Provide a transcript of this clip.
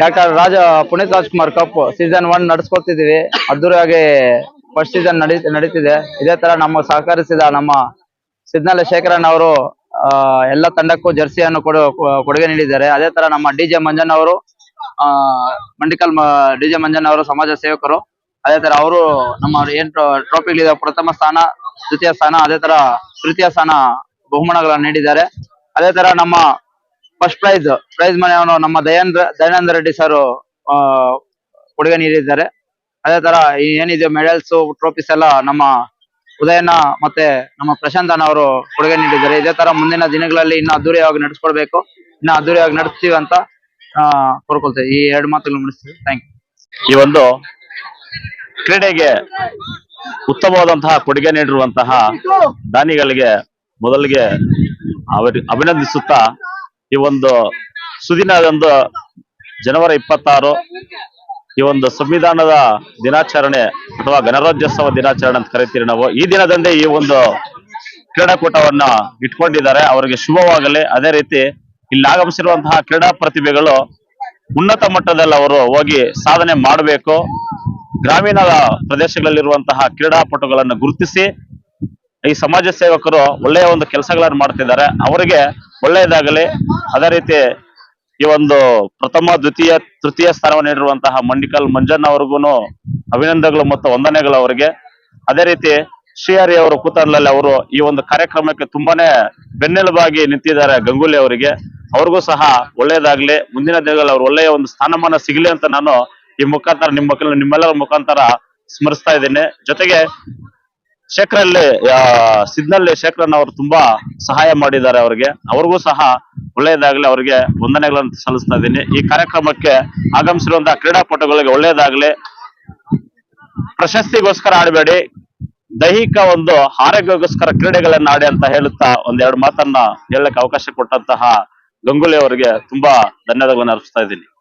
Doctor Raja Puneeth Rajkumar cup season one ನಡೆಸ್ಕೊತಿದೀವಿ. ಅದ್ದೂರಿಯಾಗಿ first season ನಡೀ, ನಡೀತಿದೆ. ಇದೇ ತರ ನಮ್ಮ ಸಹಕರಿಸಿದ ನಮ್ಮ ಸಿದ್ನಾಲ ಶೇಖರನ್ ಅವರು ಎಲ್ಲ ತಂಡಕ್ಕೂ ಜರ್ಸಿಯನ್ನು ಕೊಡುಗೆ ನೀಡಿದ್ದಾರೆ. ಅದೇ ತರ ನಮ್ಮ ಡಿ ಜೆ ಮಂಜನ್ ಅವರು ಮಂಡಿಕಲ್ ಡಿ ಜೆ ಮಂಜನ್ ಅವರು ಸಮಾಜ ಸೇವಕರು. ಅದೇ ತರ ಅವರು ನಮ್ಮ ಏನ್ ಟ್ರೋಫಿಗಳಿದೆ ಪ್ರಥಮ ಸ್ಥಾನ, ದ್ವಿತೀಯ ಸ್ಥಾನ, ಅದೇ ತರ ತೃತೀಯ ಸ್ಥಾನ ಬಹುಮಾನಗಳನ್ನು ನೀಡಿದ್ದಾರೆ. ಅದೇ ತರ ನಮ್ಮ ಫಸ್ಟ್ ಪ್ರೈಸ್ ಪ್ರೈಸ್ ಮನೆಯವನು ನಮ್ಮ ದಯಾನಂದ್ರ ದಯಾನಂದ ರೆಡ್ಡಿ ಸರ್ ಕೊಡುಗೆ ನೀಡಿದ್ದಾರೆ. ಅದೇ ತರ ಏನಿದೆ ಮೆಡಲ್ಸ್ ಟ್ರೋಫೀಸ್ ಎಲ್ಲ ನಮ್ಮ ಉದಯನ ಮತ್ತೆ ನಮ್ಮ ಪ್ರಶಾಂತ್ ಅವರು ಕೊಡುಗೆ ನೀಡಿದ್ದಾರೆ. ಇದೇ ತರ ಮುಂದಿನ ದಿನಗಳಲ್ಲಿ ಇನ್ನ ಅದ್ದೂರಿಯಾಗಿ ನಡೆಸ್ಕೊಡ್ಬೇಕು ಇನ್ನ ಅದ್ದೂರಿಯಾಗಿ ನಡೆಸ್ತೀವಿ ಅಂತ ಕೋರ್ಕೊಳ್ತೇವೆ. ಈ ಎರಡು ಮಾತುಗಳು ಮುಗಿಸ್ತೀವಿ ಥ್ಯಾಂಕ್ ಯು ಈ ಒಂದು ಕ್ರೀಡೆಗೆ ಉತ್ತಮವಾದಂತಹ ಕೊಡುಗೆ ನೀಡಿರುವಂತಹ ದಾನಿಗಳಿಗೆ ಮೊದಲಿಗೆ ಅವರಿ, ಅಭಿನಂದಿಸುತ್ತಾ ಈ ಒಂದು ಸುದಿನದಂದು ಜನವರಿ ಇಪ್ಪತ್ತಾರು ಈ ಒಂದು ಸಂವಿಧಾನದ ದಿನಾಚರಣೆ ಅಥವಾ ಗಣರಾಜ್ಯೋತ್ಸವ ದಿನಾಚರಣೆ ಅಂತ ಕರಿತೀರಿ ನಾವು. ಈ ದಿನದಂದೇ ಈ ಒಂದು ಕ್ರೀಡಾಕೂಟವನ್ನ ಇಟ್ಕೊಂಡಿದ್ದಾರೆ. ಅವರಿಗೆ ಶುಭವಾಗಲಿ. ಅದೇ ರೀತಿ ಇಲ್ಲಿ ಆಗಮಿಸಿರುವಂತಹ ಕ್ರೀಡಾ ಪ್ರತಿಭೆಗಳು ಉನ್ನತ ಮಟ್ಟದಲ್ಲಿ ಅವರು ಹೋಗಿ ಸಾಧನೆ ಮಾಡಬೇಕು. ಗ್ರಾಮೀಣ ಪ್ರದೇಶಗಳಲ್ಲಿರುವಂತಹ ಕ್ರೀಡಾಪಟುಗಳನ್ನು ಗುರುತಿಸಿ ಈ ಸಮಾಜ ಸೇವಕರು ಒಳ್ಳೆಯ ಒಂದು ಕೆಲಸಗಳನ್ನು ಮಾಡ್ತಿದ್ದಾರೆ. ಅವರಿಗೆ ಒಳ್ಳೆಯದಾಗಲಿ. ಅದೇ ರೀತಿ ಈ ಒಂದು ಪ್ರಥಮ, ದ್ವಿತೀಯ, ತೃತೀಯ ಸ್ಥಾನವನ್ನು ನೀಡಿರುವಂತಹ ಮಂಡಿಕಲ್ ಮಂಜಣ್ಣ ಅವ್ರಿಗೂ ಅಭಿನಂದನೆಗಳು ಮತ್ತು ವಂದನೆಗಳು ಅವರಿಗೆ. ಅದೇ ರೀತಿ ಶ್ರೀಹರಿ ಅವರು ಕೂತಲ್ಲಿ ಅವರು ಈ ಒಂದು ಕಾರ್ಯಕ್ರಮಕ್ಕೆ ತುಂಬಾನೇ ಬೆನ್ನೆಲುಬಾಗಿ ನಿಂತಿದ್ದಾರೆ ಗಂಗೂಲಿ ಅವರಿಗೆ. ಅವ್ರಿಗೂ ಸಹ ಒಳ್ಳೆಯದಾಗ್ಲಿ. ಮುಂದಿನ ದಿನಗಳಲ್ಲಿ ಅವ್ರು ಒಳ್ಳೆಯ ಒಂದು ಸ್ಥಾನಮಾನ ಸಿಗಲಿ ಅಂತ ನಾನು ಈ ಮುಖಾಂತರ ನಿಮ್ಮ ನಿಮ್ಮೆಲ್ಲರ ಮುಖಾಂತರ ಸ್ಮರಿಸ್ತಾ ಇದ್ದೇನೆ. ಜೊತೆಗೆ ಶೇಖರಲ್ಲಿ ಸಿದ್ನಲ್ಲಿ ಶೇಖರನ್ ಅವರು ತುಂಬಾ ಸಹಾಯ ಮಾಡಿದ್ದಾರೆ ಅವರಿಗೆ. ಅವ್ರಿಗೂ ಸಹ ಒಳ್ಳೆಯದಾಗಲಿ, ಅವರಿಗೆ ವಂದನೆಗಳನ್ನು ಸಲ್ಲಿಸ್ತಾ ಇದ್ದೀನಿ. ಈ ಕಾರ್ಯಕ್ರಮಕ್ಕೆ ಆಗಮಿಸಿರುವಂತಹ ಕ್ರೀಡಾಪಟುಗಳಿಗೆ ಒಳ್ಳೆಯದಾಗಲಿ. ಪ್ರಶಸ್ತಿಗೋಸ್ಕರ ಆಡಬೇಡಿ. ದೈಹಿಕ ಒಂದು ಆರೋಗ್ಯಕ್ಕೋಸ್ಕರ ಕ್ರೀಡೆಗಳನ್ನ ಆಡಿ ಅಂತ ಹೇಳುತ್ತಾ ಒಂದೆರಡು ಮಾತನ್ನ ಹೇಳಕ್ಕೆ ಅವಕಾಶ ಕೊಟ್ಟಂತಹ ಗಂಗೂಲಿ ಅವರಿಗೆ ತುಂಬಾ ಧನ್ಯವಾದಗಳನ್ನು ಅರ್ಪಿಸ್ತಾ ಇದ್ದೀನಿ.